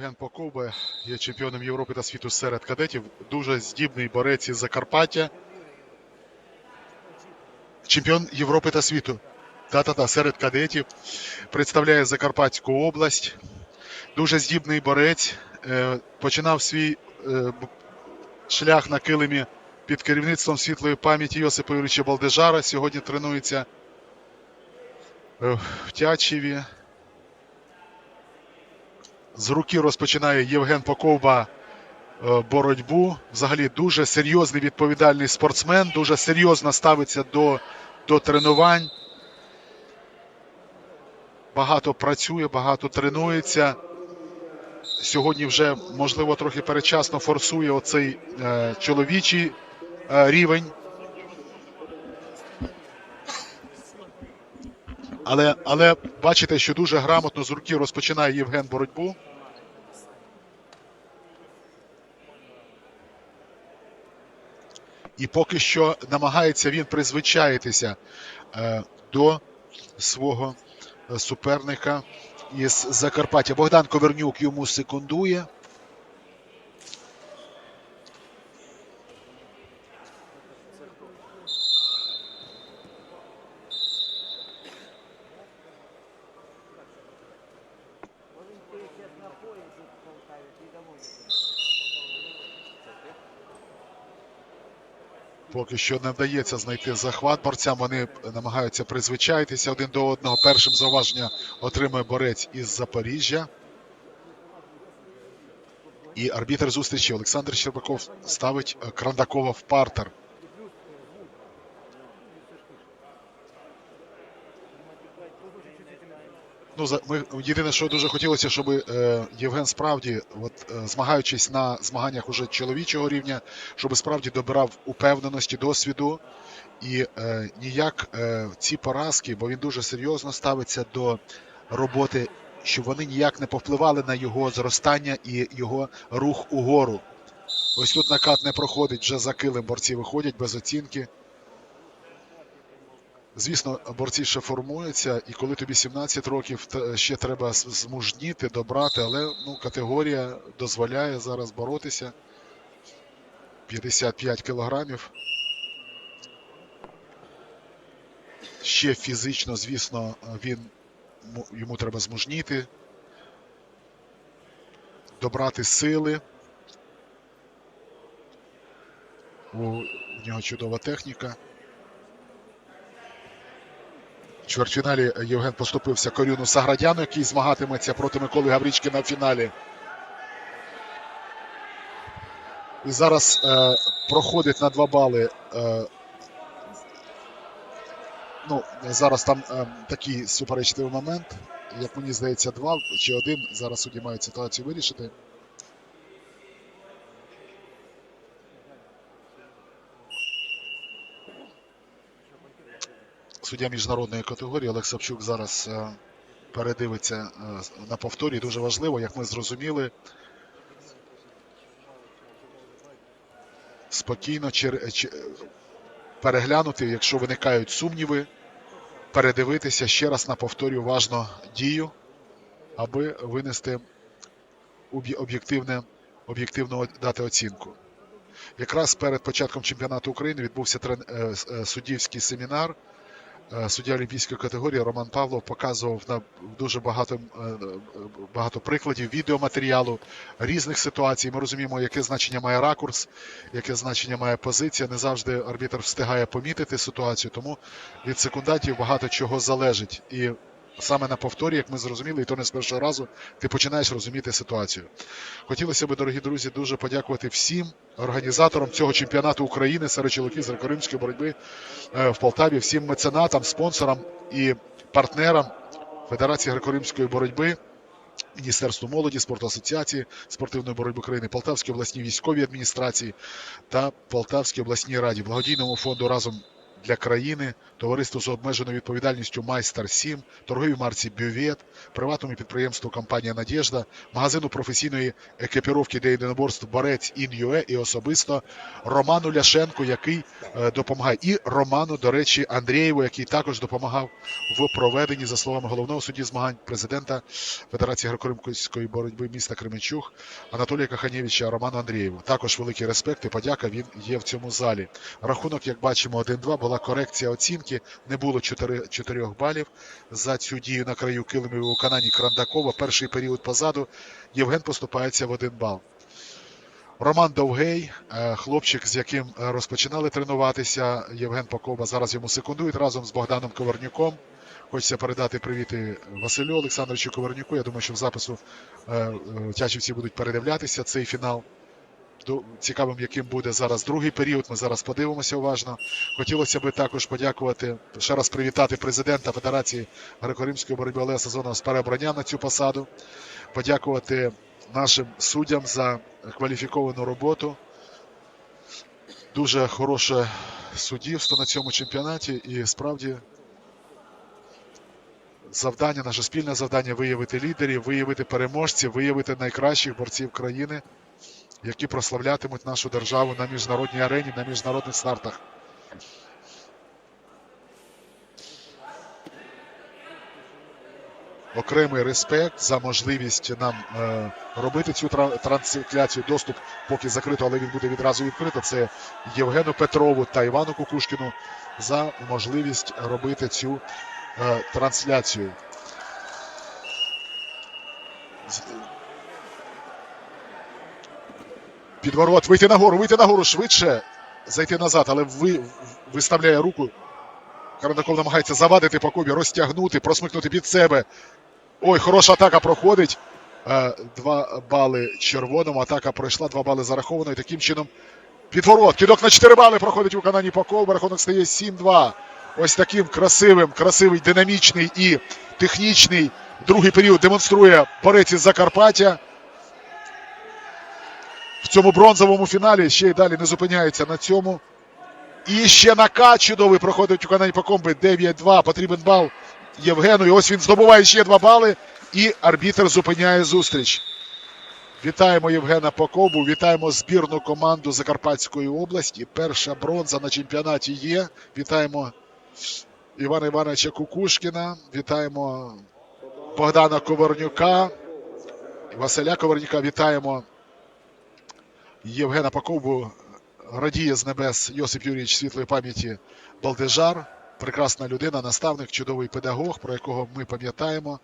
Євген Поковба є чемпіоном Європи та світу серед кадетів. Дуже здібний борець із Закарпаття. Чемпіон Європи та світу. Та-та-та, серед кадетів. Представляє Закарпатську область. Дуже здібний борець. Е, Починав свій е, шлях на килимі під керівництвом світлої пам'яті Йосипа Юрійовича Балдежара. Сьогодні тренується е, в Тячеві. З руки розпочинає Євген Поковба е, боротьбу. Взагалі дуже серйозний відповідальний спортсмен, дуже серйозно ставиться до, до тренувань. Багато працює, багато тренується. Сьогодні вже, можливо, трохи передчасно форсує оцей е, чоловічий е, рівень. Але, але бачите, що дуже грамотно з руки розпочинає Євген боротьбу. І поки що намагається він призвичаїтися е, до свого е, суперника із Закарпаття. Богдан Ковернюк йому секундує. Поки що не вдається знайти захват борцям. Вони намагаються призвичаїтися один до одного. Першим зауваження отримує борець із Запоріжжя. І арбітр зустрічі Олександр Щербаков ставить Крандакова в партер. Ну, за- ми, єдине, що дуже хотілося, щоб е, Євген справді, от, е, змагаючись на змаганнях уже чоловічого рівня, щоб справді добирав упевненості, досвіду. І е, ніяк е, ці поразки, бо він дуже серйозно ставиться до роботи, щоб вони ніяк не повпливали на його зростання і його рух угору. Ось тут накат не проходить, вже за килим борці виходять без оцінки. Звісно, борці ще формуються, і коли тобі 17 років, ще треба змужніти, добрати, але ну, категорія дозволяє зараз боротися. 55 кілограмів. Ще фізично, звісно, він йому треба змужніти, добрати сили. У, нього чудова техніка. В чвертьфіналі Євген поступився Корюну Саградяну, який змагатиметься проти Миколи Гаврічкина в фіналі. І зараз е, проходить на два бали. Е, ну, зараз там е, такий суперечливий момент. Як мені здається, два чи один. Зараз судді мають ситуацію вирішити. Суддя міжнародної категорії Олег Савчук зараз е, передивиться е, на повторі. Дуже важливо, як ми зрозуміли. Спокійно переглянути, якщо виникають сумніви, передивитися ще раз на повторі уважно дію, аби винести об'є- об'єктивне, об'єктивно дати оцінку. Якраз перед початком чемпіонату України відбувся е, суддівський семінар. Е, Суддя олімпійської категорії Роман Павлов показував на дуже багато, е, е, багато прикладів відеоматеріалу різних ситуацій. Ми розуміємо, яке значення має ракурс, яке значення має позиція. Не завжди арбітр встигає помітити ситуацію, тому від секундантів багато чого залежить. І саме на повторі, як ми зрозуміли, і то не з першого разу, ти починаєш розуміти ситуацію. Хотілося б, дорогі друзі, дуже подякувати всім організаторам цього чемпіонату України серед чоловіків з греко-римської боротьби е, в Полтаві, всім меценатам, спонсорам і партнерам Федерації греко-римської боротьби. Міністерству молоді, спорту асоціації спортивної боротьби України, Полтавській обласній військовій адміністрації та Полтавській обласній раді, благодійному фонду разом для країни, товариству з обмеженою відповідальністю Майстер 7, торговій марці Бювет, приватному підприємству компанія Надєжда, магазину професійної екіпіровки для єдиноборств Борець Ін.Юе і особисто Роману Ляшенку, який е, допомагає, і Роману, до речі, Андрієву, який також допомагав в проведенні, за словами головного судді змагань президента Федерації греко-римської боротьби міста Кременчуг Анатолія Каханєвича Роману Андрієву. Також великий респект і подяка. Він є в цьому залі. Рахунок, як бачимо, 1-2. Була корекція оцінки. Не було 4, 4 балів за цю дію на краю килимів у виконанні Крандакова. Перший період позаду. Євген поступається в 1 бал. Роман Довгей, е, хлопчик, з яким е, розпочинали тренуватися. Євген Покоба зараз йому секундують разом з Богданом Ковернюком. Хочеться передати привіти Василю Олександровичу Ковернюку. Я думаю, що в запису е, тячівці будуть передивлятися цей фінал. Цікавим, яким буде зараз другий період. Ми зараз подивимося уважно. Хотілося би також подякувати, ще раз привітати президента Федерації греко-римської боротьби Олега Сезонова з переобрання на цю посаду. Подякувати нашим суддям за кваліфіковану роботу. Дуже хороше суддівство на цьому чемпіонаті і справді завдання, наше спільне завдання виявити лідерів, виявити переможців, виявити найкращих борців країни, які прославлятимуть нашу державу на міжнародній арені, на міжнародних стартах. Окремий респект за можливість нам е, робити цю трансляцію. Доступ поки закрито, але він буде відразу відкрито. Це Євгену Петрову та Івану Кукушкіну за можливість робити цю е, трансляцію. З- Підворот, вийти нагору, вийти нагору швидше, зайти назад, але ви, виставляє руку. Карандаков намагається завадити по кубі, розтягнути, просмикнути під себе. Ой, хороша атака проходить. Е, Два бали червоному. Атака пройшла, два бали зараховано. І таким чином підворот. Кидок на 4 бали проходить у виконанні Покова. Рахунок стає 7-2. Ось таким красивим, красивий, динамічний і технічний другий період демонструє борець із Закарпаття. В цьому бронзовому фіналі ще й далі не зупиняється на цьому. І ще накат чудовий проходить у каналі Покомби 9-2. Потрібен бал Євгену. І ось він здобуває ще два бали. І арбітр зупиняє зустріч. Вітаємо Євгена Покобу, вітаємо збірну команду Закарпатської області. Перша бронза на чемпіонаті є. Вітаємо Івана Івановича Кукушкіна. Вітаємо Богдана Ковернюка. Василя Ковернюка. Вітаємо Євгена Покобу. Радіє з небес Йосип Юрійович світлої пам'яті Балдежар. Прекрасна людина, наставник, чудовий педагог, про якого ми пам'ятаємо.